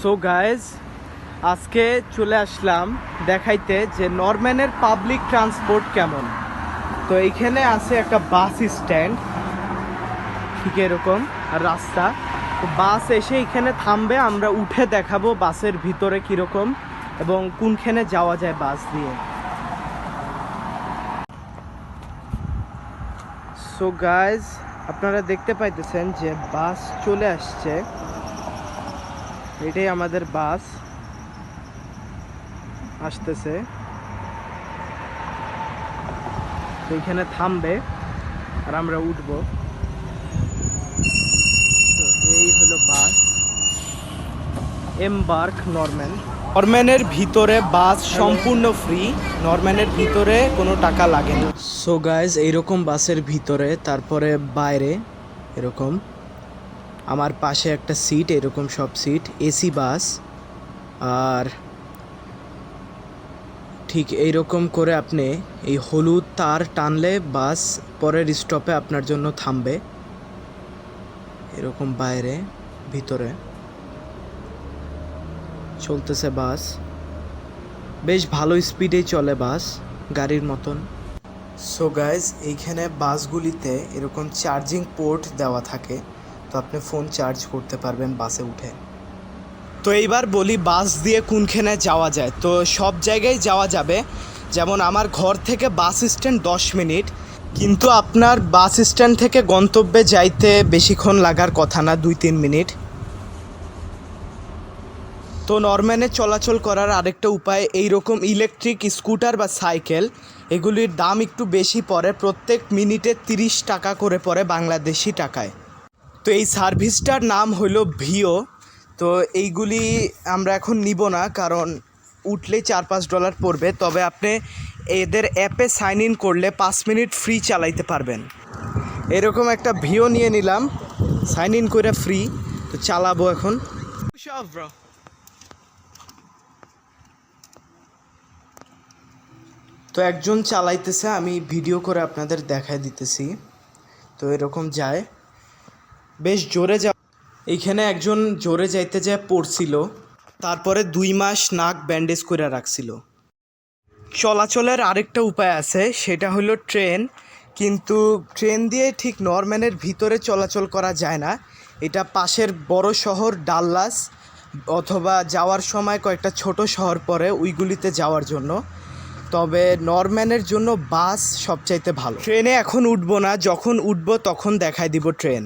So guys আজকে চলে আসলাম দেখাইতে যে নরম্যানের পাবলিক ট্রান্সপোর্ট কেমন। তো এইখানে আছে একটা বাস স্ট্যান্ড ঠিক এরকম রাস্তা। বাস এসে এখানে থামবে, আমরা উঠে দেখাবো বাসের ভিতরে কীরকম এবং কোনখানে যাওয়া যায় বাস দিয়ে। সো গাইজ আপনারা দেখতে পাইতেছেন যে বাস চলে আসছে। এটাই আমাদের বাস। আসতেছে। তো এখানে থামবে আর আমরা উঠবো। তো এই হলো বাস। এমবার্ক নরম্যান। নরম্যানের ভিতরে বাস সম্পূর্ণ ফ্রি নরম্যানের ভিতরে কোনো টাকা লাগে না। সো গাইজ এইরকম বাসের ভিতরে, তারপরে বাইরে, এরকম। আমার পাশে একটা সিট এরকম সব সিট এসি বাস আর ঠিক এইরকম করে আপনি এই হলুদ তার টানলে বাস পরের স্টপে আপনার জন্য থামবে। এরকম বাইরে, ভিতরে। চলতেছে বাস বেশ ভালো স্পিডেই চলে বাস গাড়ির মতন। সো গাইজ এইখানে বাসগুলিতে এরকম চার্জিং পোর্ট দেওয়া থাকে। তো আপনি ফোন চার্জ করতে পারবেন বাসে উঠে। তো এইবার বলি বাস দিয়ে কোনখানে যাওয়া যায়? তো সব জায়গায় যাওয়া যাবে। যেমন আমার ঘর থেকে বাস স্ট্যান্ড দশ মিনিট। কিন্তু আপনার বাস স্ট্যান্ড থেকে গন্তব্যে যাইতে বেশিক্ষণ লাগার কথা না, দুই তিন মিনিট। তো নরম্যানে চলাচল করার আরেকটা উপায় এই রকম ইলেকট্রিক স্কুটার বা সাইকেল এগুলির দাম একটু বেশি পড়ে। প্রত্যেক মিনিটে তিরিশ টাকা করে পড়ে বাংলাদেশি টাকায়। তো এই সার্ভিসটার নাম হলো ভিও। তো এইগুলি আমরা এখন নিব না, কারণ উঠলে চার পাঁচ ডলার পড়বে। তবে আপনি এদের অ্যাপে সাইন ইন করলে পাঁচ মিনিট ফ্রি চালাইতে পারবেন। এরকম একটা ভিও নিয়ে নিলাম সাইন ইন করে ফ্রি তো চালাবো এখন। সব তো একজন চালাইতেছে, আমি ভিডিও করে আপনাদের দেখায় দিতেছি। তো এরকম যায়। বেশ জোরে যা এইখানে একজন জোরে যাইতে যায় পড়ছিল। তারপরে দুই মাস নাক ব্যান্ডেজ করে রাখছিল। চলাচলের আরেকটা উপায় আছে, সেটা হলো ট্রেন। কিন্তু ট্রেন দিয়ে ঠিক নরম্যানের ভিতরে চলাচল করা যায় না। এটা পাশের বড় শহর ডাল্লাস, অথবা যাওয়ার সময় কয়েকটা ছোট শহর পরে ওইগুলিতে যাওয়ার জন্য। তবে নরম্যানের জন্য বাস সবচাইতে ভালো। ট্রেনে এখন উঠবো না, যখন উঠবো তখন দেখায় দিব ট্রেন।